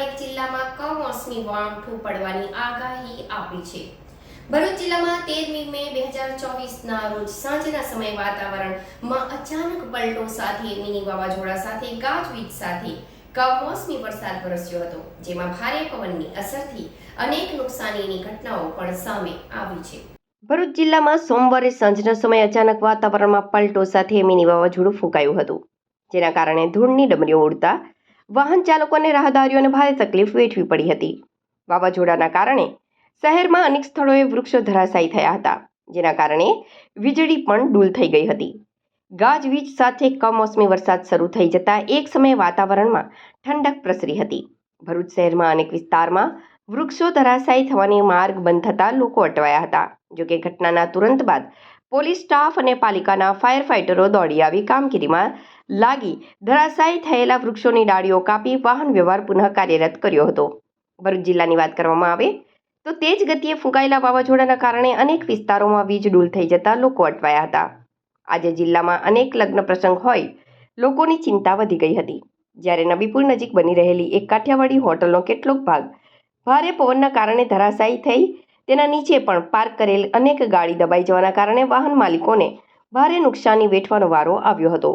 અનેક જિલ્લામાં કમોસમી વણઠું પડવાની આગાહી આપી છે. ભરૂચ જિલ્લામાં તેરમી મે બે હજાર ચોવીસના રોજ સાંજના સમયે વાતાવરણમાં અચાનક પલટો સાથે, મિની વાવાઝોડા સાથે, ગાજવીજ સાથે કમોસમી વરસાદ વરસ્યો હતો, જેમાં ભારે પવનની અસરથી અનેક નુકસાનીની ઘટનાઓ પણ સામે આવી છે. ભરૂચ જિલ્લામાં સોમવારે સાંજના સમયે અચાનક વાતાવરણમાં પલટો સાથે મિની વાવાઝોડું ફૂંકાયું હતું, જેના કારણે ધૂળની ડમરીઓ ઉડતા વાહન ચાલકો અને રાહદારીઓને ભારે તકલીફ વેઠવી પડી હતી. વાવાઝોડાના કારણે શહેરમાં અનેક સ્થળોએ વૃક્ષો ધરાશાયી થયા હતા, જેના કારણે વીજળી પણ ડૂલ થઈ ગઈ હતી. ગાજવીજ સાથે કમોસમી વરસાદ શરૂ થઈ જતા એક સમયે વાતાવરણમાં ઠંડક પ્રસરી હતી. ભરૂચ શહેરમાં અનેક વિસ્તારમાં વૃક્ષો ધરાશાયી થવાની માર્ગ બંધ થતાં લોકો અટવાયા હતા જોકે ઘટનાના તુરંત બાદ પોલીસ સ્ટાફ અને પાલિકાના ફાયર ફાઇટરો દોડી આવી કામગીરીમાં લાગી ધરાશાયી થયેલા વૃક્ષોની ડાળીઓ કાપી વાહન વ્યવહાર પુનઃ કાર્યરત કર્યો હતો. ભરૂચ જિલ્લાની વાત કરવામાં આવે તો તેજ ગતિએ ફૂંકાયેલા વાવાઝોડાના કારણે અનેક વિસ્તારોમાં વીજ ડૂલ થઈ જતા લોકો અટવાયા હતા. આજે જિલ્લામાં અનેક લગ્ન પ્રસંગ હોય લોકોની ચિંતા વધી ગઈ હતી. જ્યારે નબીપુર નજીક બની રહેલી એક કાઠિયાવાડી હોટલનો કેટલોક ભાગ ભારે પવનના કારણે ધરાશાયી થઈ તેના નીચે પણ પાર્ક કરેલ અનેક ગાડી દબાઈ જવાના કારણે વાહન માલિકોને ભારે નુકસાની વેઠવાનો વારો આવ્યો હતો.